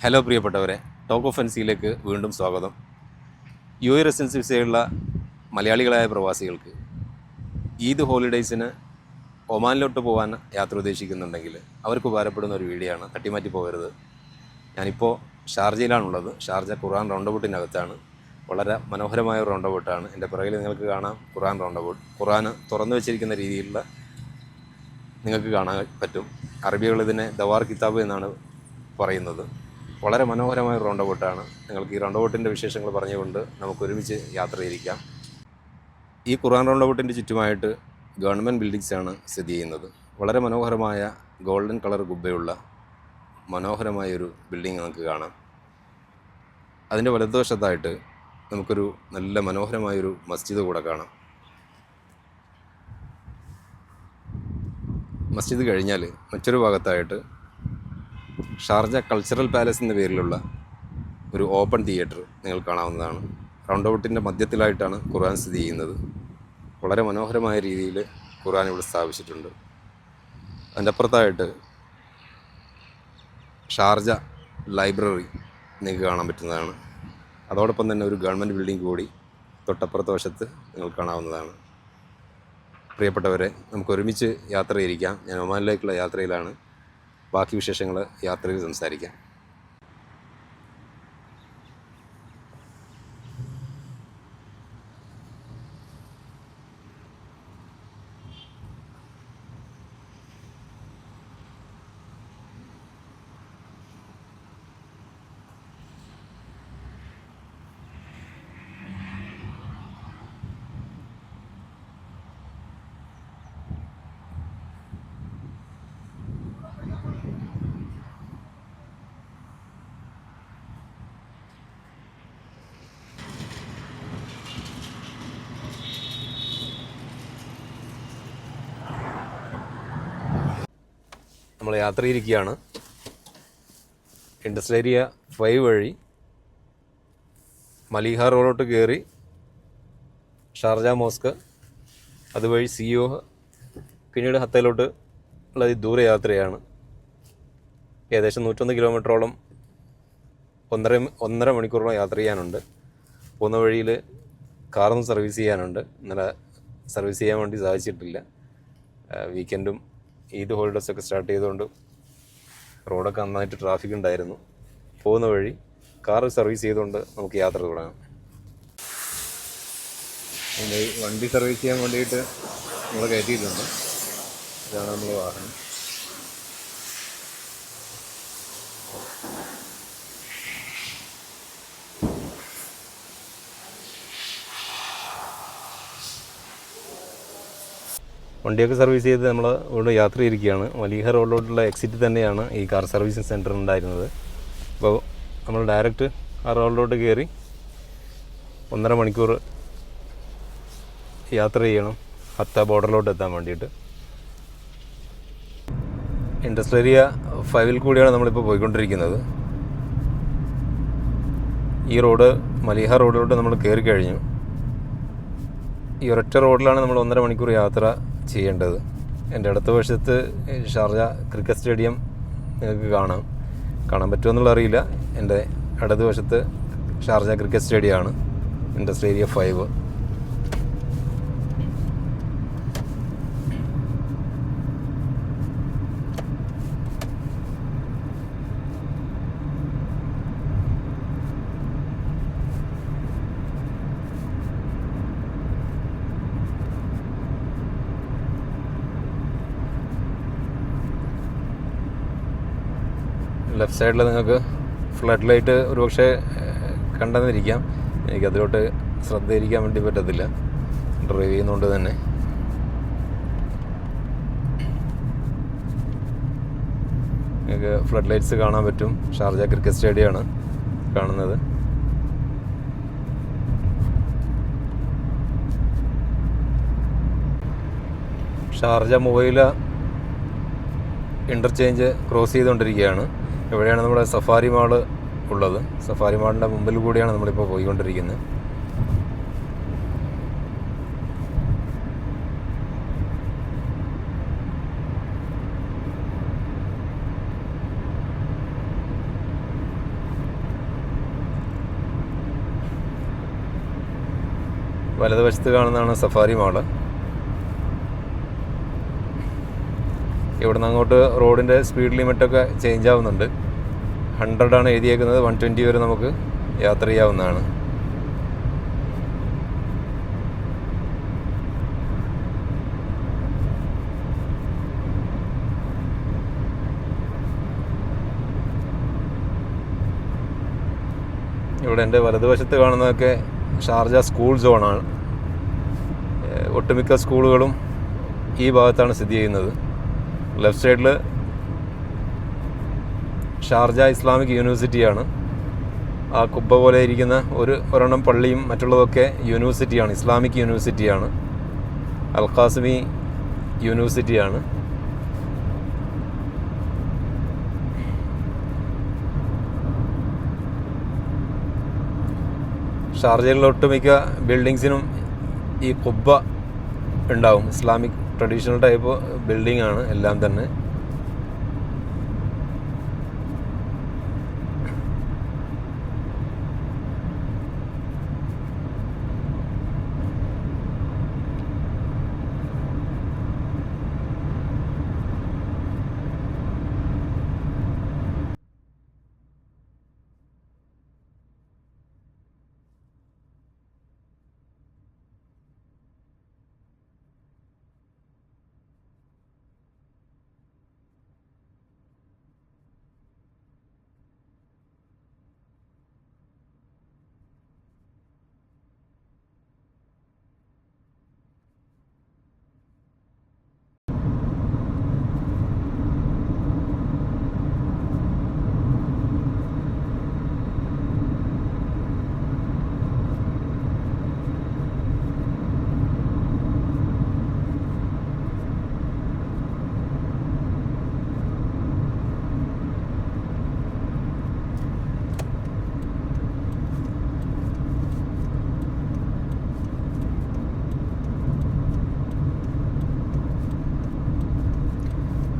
Hello പ്രിയപ്പെട്ടവരെ. Talk of എൻസിയിലേക്ക് വീണ്ടും സ്വാഗതം. യു എ റെസിഡൻസ് വിസയുള്ള മലയാളികളായ പ്രവാസികൾക്ക് ഈദ് ഹോളിഡേയ്സിന് ഒമാനിലോട്ട് പോകാൻ യാത്ര ഉദ്ദേശിക്കുന്നുണ്ടെങ്കിൽ അവർക്ക് ഉപകാരപ്പെടുന്ന ഒരു വീഡിയോ ആണ് തട്ടിമാറ്റി പോകരുത്. ഞാനിപ്പോൾ ഷാർജയിലാണുള്ളത്. ഷാർജ ഖുറാൻ റൗണ്ട് അബൌട്ടിനകത്താണ് വളരെ മനോഹരമായ ഒരു റൗണ്ട് അബൌട്ടാണ് എന്റെ പുറകിൽ നിങ്ങൾക്ക് കാണാം ഖുറാൻ റൗണ്ട് അബൌട്ട് ഖുറാൻ തുറന്നു വെച്ചിരിക്കുന്ന രീതിയിലുള്ള നിങ്ങൾക്ക് കാണാൻ പറ്റും. അറബികൾ ഇതിനെ ദവാർ കിതാബ് എന്നാണ് പറയുന്നത്. വളരെ മനോഹരമായ റൗണ്ട് അബൌട്ടാണ് നിങ്ങൾക്ക് ഈ റൗണ്ട് അബൌട്ടിന്റെ വിശേഷങ്ങൾ പറഞ്ഞുകൊണ്ട് നമുക്ക് ഒരുമിച്ച് യാത്ര ചെയ്തിരിക്കാം. ഈ ഖുറാൻ റൗണ്ട് അബൌട്ടിന്റെ ചുറ്റുമായിട്ട് ഗവൺമെന്റ് ബിൽഡിങ്സാണ് സ്ഥിതി ചെയ്യുന്നത്. വളരെ മനോഹരമായ ഗോൾഡൻ കളർ ഗുബ്ബയുള്ള മനോഹരമായ ഒരു ബിൽഡിംഗ് നമുക്ക് കാണാം. അതിന്റെ വലതുവശത്തായിട്ട് നമുക്കൊരു നല്ല മനോഹരമായൊരു മസ്ജിദ് കൂടെ കാണാം. മസ്ജിദ് കഴിഞ്ഞാൽ മറ്റൊരു ഭാഗത്തായിട്ട് ഷാർജ കൾച്ചറൽ പാലസ് എന്ന പേരിലുള്ള ഒരു ഓപ്പൺ തിയേറ്റർ നിങ്ങൾ കാണാവുന്നതാണ്. റൗണ്ട് ഔട്ടിന്റെ മധ്യത്തിലായിട്ടാണ് ഖുർആൻ സ്ഥിതി ചെയ്യുന്നത്. വളരെ മനോഹരമായ രീതിയിൽ ഖുർആൻ ഇവിടെ സ്ഥാപിച്ചിട്ടുണ്ട്. അതിന്റെ അപ്പുറത്തായിട്ട് ഷാർജ ലൈബ്രറി നിങ്ങൾക്ക് കാണാൻ പറ്റുന്നതാണ്. അതോടൊപ്പം തന്നെ ഒരു ഗവൺമെന്റ് ബിൽഡിംഗ് കൂടി തൊട്ടപ്പുറത്തെ വശത്ത് നിങ്ങൾ കാണാവുന്നതാണ്. പ്രിയപ്പെട്ടവരെ നമുക്ക് ഒരുമിച്ച് യാത്ര ചെയ്യിക്കാം ഞാൻ ഒമാനിലേക്കുള്ള യാത്രയിലാണ്. ബാക്കി വിശേഷങ്ങൾ യാത്രയിൽ സംസാരിക്കാം. നമ്മൾ യാത്ര ചെയ്തിരിക്കുകയാണ്. ഇൻഡസ്ട്രിയൽ ഏരിയ ഫൈവ് വഴി മലീഹ റോഡോട്ട് കയറി ഷാർജ മോസ്ക് അതുവഴി സിഒ പിന്നീട് ഹത്തയിലോട്ട് ഉള്ള ദൂരയാത്രയാണ് ദൂര യാത്രയാണ്. ഏകദേശം നൂറ്റൊന്ന് കിലോമീറ്ററോളം ഒന്നര ഒന്നര മണിക്കൂറോളം യാത്ര ചെയ്യാനുണ്ട്. പോകുന്ന വഴിയിൽ കാറൊന്ന് സർവീസ് ചെയ്യാനുണ്ട്. ഇന്നലെ സർവീസ് ചെയ്യാൻ വേണ്ടി സാധിച്ചിട്ടില്ല. വീക്കെൻഡും ഈദ് ഹോളിഡേസ് ഒക്കെ സ്റ്റാർട്ട് ചെയ്തുകൊണ്ട് റോഡൊക്കെ നന്നായിട്ട് ട്രാഫിക് ഉണ്ടായിരുന്നു. പോകുന്ന വഴി കാർ സർവീസ് ചെയ്തുകൊണ്ട് നമുക്ക് യാത്ര തുടങ്ങാം. വണ്ടി സർവീസ് ചെയ്യാൻ വേണ്ടിയിട്ട് നമ്മൾ കയറ്റിയിട്ടുണ്ട്. ഇതാണ് നമ്മൾ വാഹനം. വണ്ടിയൊക്കെ സർവീസ് ചെയ്ത് നമ്മൾ ഇവിടെ യാത്ര ചെയ്തിരിക്കുകയാണ്. വലിയ റോഡിലോട്ടുള്ള എക്സിറ്റ് തന്നെയാണ് ഈ കാർ സർവീസിങ് സെന്റർ ഉണ്ടായിരുന്നത്. അപ്പോൾ നമ്മൾ ഡയറക്റ്റ് ആ റോഡിലോട്ട് കയറി ഒന്നര മണിക്കൂർ യാത്ര ചെയ്യണം. ഹത്ത ബോർഡറിലോട്ട് എത്താൻ വേണ്ടിയിട്ട്. ഇൻഡസ്ട്രിയൽ ഏരിയ ഫൈവിൽ കൂടിയാണ് നമ്മളിപ്പോൾ പോയിക്കൊണ്ടിരിക്കുന്നത്. ഈ റോഡ് മലിഹ റോഡിലോട്ട് നമ്മൾ കയറി കഴിഞ്ഞു. ഈ ഒരൊറ്റ റോഡിലാണ് നമ്മൾ ഒന്നര മണിക്കൂർ യാത്ര ചെയ്യേണ്ടത്. എന്റെ അടുത്ത വശത്ത് ഷാർജ ക്രിക്കറ്റ് സ്റ്റേഡിയം നിങ്ങൾക്ക് കാണാം. കാണാൻ പറ്റുമെന്നുള്ള അറിയില്ല. എന്റെ ഇടതുവശത്ത് Sharjah cricket സ്റ്റേഡിയമാണ്. Industry area five. Left സൈഡിൽ നിങ്ങൾക്ക് ഫ്ലഡ് ലൈറ്റ് ഒരുപക്ഷെ കണ്ടെന്നിരിക്കാം. എനിക്കതിലോട്ട് ശ്രദ്ധയിരിക്കാൻ വേണ്ടി പറ്റത്തില്ല. ഡ്രൈവ് ചെയ്യുന്നതുകൊണ്ട് തന്നെ. നിങ്ങൾക്ക് ഫ്ലഡ് ലൈറ്റ്സ് കാണാൻ പറ്റും. ഷാർജ ക്രിക്കറ്റ് സ്റ്റേഡിയമാണ് കാണുന്നത്. ഷാർജ മൊബൈല ഇന്റർചേഞ്ച് ക്രോസ് ചെയ്തുകൊണ്ടിരിക്കുകയാണ് ഇവിടെയാണ് നമ്മുടെ സഫാരി മാൾ ഉള്ളത്. സഫാരി മാളിന്റെ മുമ്പിൽ കൂടിയാണ് നമ്മളിപ്പോൾ പോയിക്കൊണ്ടിരിക്കുന്നത്. വലതുവശത്ത് കാണുന്നതാണ് സഫാരി മാൾ. ഇവിടുന്ന് അങ്ങോട്ട് റോഡിന്റെ സ്പീഡ് ലിമിറ്റൊക്കെ ചേഞ്ച് ആവുന്നുണ്ട്. ഹൺഡ്രഡാണ് എഴുതിയേക്കുന്നത്. വൺ ട്വന്റി വരെ നമുക്ക് യാത്ര ചെയ്യാവുന്നതാണ്. ഇവിടെ എന്റെ വലതുവശത്ത് കാണുന്നതൊക്കെ ഷാർജ സ്കൂൾ സോണാണ് ഒട്ടുമിക്ക സ്കൂളുകളും ഈ ഭാഗത്താണ് സ്ഥിതി ചെയ്യുന്നത്. ലെഫ്റ്റ് സൈഡിൽ ഷാർജ ഇസ്ലാമിക് യൂണിവേഴ്സിറ്റിയാണ്. ആ കുബ്ബ പോലെ ഇരിക്കുന്ന ഒരു ഒരെണ്ണം പള്ളിയും മറ്റുള്ളതൊക്കെ യൂണിവേഴ്സിറ്റിയാണ് ഇസ്ലാമിക് യൂണിവേഴ്സിറ്റിയാണ്. അൽഖാസ്മി യൂണിവേഴ്സിറ്റിയാണ്. ഷാർജയിലുള്ള ഒട്ടുമിക്ക ബിൽഡിങ്സിനും ഈ കുബ്ബ ഉണ്ടാവും ഇസ്ലാമിക് ട്രഡീഷണൽ ടൈപ്പ് ബിൽഡിംഗ് ആണ് എല്ലാം തന്നെ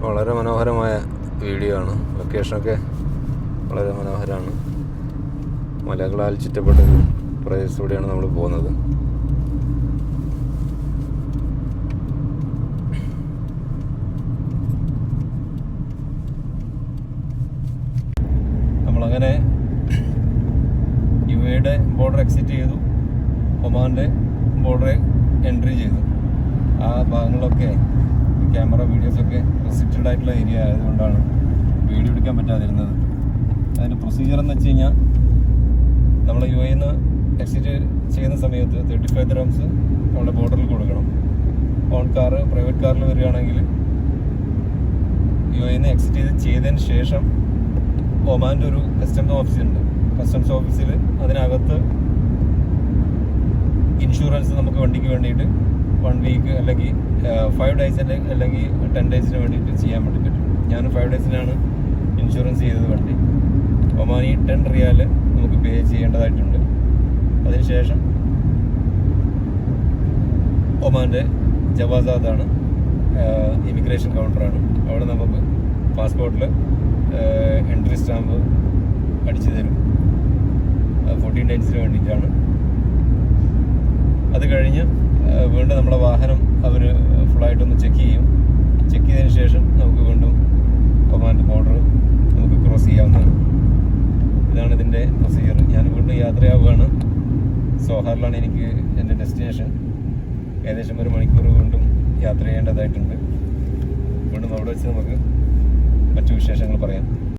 വളരെ മനോഹരമായ വീഡിയോ ആണ് ലൊക്കേഷനൊക്കെ വളരെ മനോഹരമാണ്. മലകളാൽ ചുറ്റപ്പെട്ടൊരു പ്രദേശത്തൂടെയാണ് നമ്മൾ പോകുന്നത്. നമ്മളങ്ങനെ യു എയുടെ ബോർഡർ എക്സിറ്റ് ചെയ്തു. ഒമാന്റെ ബോർഡർ എൻട്രി ചെയ്തു. ആ ഭാഗങ്ങളൊക്കെ ക്യാമറ വീഡിയോസൊക്കെ റെസ്ട്രിക്റ്റഡ് ആയിട്ടുള്ള ഏരിയ ആയതുകൊണ്ടാണ് വീഡിയോ എടുക്കാൻ പറ്റാതിരുന്നത്. അതിന്റെ പ്രൊസീജിയർ എന്ന് വെച്ച് കഴിഞ്ഞാൽ നമ്മൾ യു എന്ന് എക്സിറ്റ് ചെയ്യുന്ന സമയത്ത് തേർട്ടി ഫൈവ് ദ്രംസ് നമ്മുടെ ബോർഡറിൽ കൊടുക്കണം. ഓൺ കാർ പ്രൈവറ്റ് കാറിൽ വരികയാണെങ്കിൽ യു എന്ന് എക്സിറ്റ് ചെയ്ത് ചെയ്തതിന് ശേഷം ഒമാന്റെ ഒരു കസ്റ്റംസ് ഓഫീസുണ്ട് കസ്റ്റംസ് ഓഫീസിൽ അതിനകത്ത് ഇൻഷുറൻസ് നമുക്ക് വണ്ടിക്ക് വേണ്ടിയിട്ട് വൺ വീക്ക് അല്ലെങ്കിൽ ഫൈവ് ഡേയ്സ് അല്ലെങ്കിൽ ടെൻ ഡേയ്സിന് വേണ്ടിയിട്ട് ചെയ്യാൻ വേണ്ടി പറ്റും. ഞാൻ ഫൈവ് ഡേയ്സിനാണ് ഇൻഷുറൻസ് ചെയ്തത് വണ്ടി. ഒമാനി ടെൻ റിയാൽ നമുക്ക് പേ ചെയ്യേണ്ടതായിട്ടുണ്ട്. അതിനുശേഷം ഒമാന്റെ ജവാസാദാണ് ഇമിഗ്രേഷൻ കൗണ്ടറാണ് അവിടെ നമുക്ക് പാസ്പോർട്ടിൽ എൻട്രി സ്റ്റാമ്പ് അടിച്ചു തരും. ഫോർട്ടീൻ ഡേയ്സിന് വേണ്ടിയിട്ടാണ്. അത് കഴിഞ്ഞ് വീണ്ടും നമ്മുടെ വാഹനം അവർ ഫുള്ളായിട്ടൊന്ന് ചെക്ക് ചെയ്യും. ചെക്ക് ചെയ്തതിന് ശേഷം നമുക്ക് വീണ്ടും ഒമാന്റെ ബോർഡർ നമുക്ക് ക്രോസ് ചെയ്യാവുന്നതാണ് ഇതാണ് ഇതിന്റെ പ്രൊസീജിയർ ഞാൻ വീണ്ടും യാത്രയാവുകയാണ് സോഹാറിലാണ് എനിക്ക് എന്റെ ഡെസ്റ്റിനേഷൻ ഏകദേശം ഒരു മണിക്കൂർ വീണ്ടും യാത്ര ചെയ്യേണ്ടതായിട്ടുണ്ട്. വീണ്ടും അവിടെ വെച്ച് നമുക്ക് മറ്റു വിശേഷങ്ങൾ പറയാം.